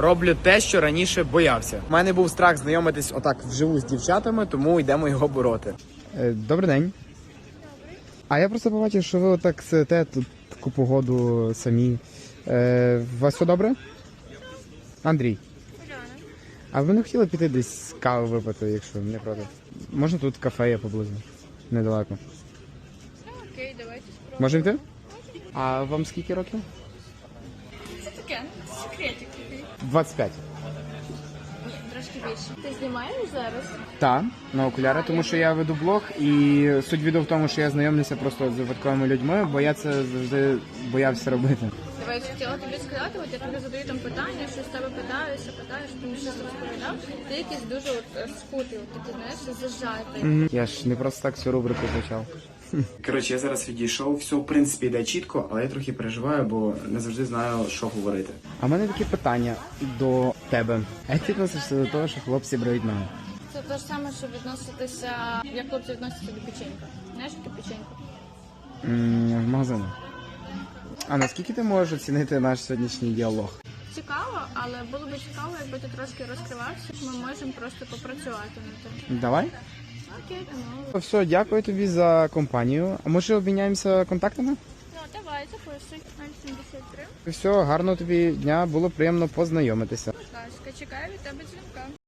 Роблю те, що раніше боявся. У мене був страх знайомитись отак вживу з дівчатами, тому йдемо його бороти. Е, Добрий день. А я просто побачив, що ви отак сидите тут таку погоду самі. Е, у вас все добре? Андрій. А ви не хотіли піти десь каву випити, якщо не проти? Можна тут кафе є поблизу. Недалеко. Окей, давайте спробуємо. Можемо йти? А вам скільки років? Таке, секретик такий. 25. Ні, трошки більше. Ти знімаєш зараз? Так, на окуляри, тому що я веду блог, і суть відео в тому, що я знайомлюся просто з випадковими людьми, бо я це завжди боявся робити. Давай я хотіла тобі сказати, от я тобі задаю там питання, що з тебе питаюся, питаєш, ти мені щось розповідав. Ти якийсь дуже от е, скутий, от такий, знаєш, зажатий. Я ж не просто так цю рубрику почав. Коротше, я зараз відійшов, все в принципі йде чітко, але я трохи переживаю, бо не завжди знаю, що говорити. А в мене таке питання до тебе. А як ти відносишся до того, що хлопці брають ноги? Це те ж саме, що відноситися, як хлопці відносяться до печенька. Знаєш, яке печенько? М, В магазині. А наскільки ти можеш оцінити наш сьогоднішній діалог? Цікаво, але було б цікаво, якби ти трошки розкривався. Ми можемо просто попрацювати над тим. Давай. Окей, ну. Все, дякую тобі за компанію. А може обміняємося контактами? Ну, давай, записуй. 073. Все, гарного тобі дня, було приємно познайомитися. Будь ласка, чекаю від тебе дзвінка.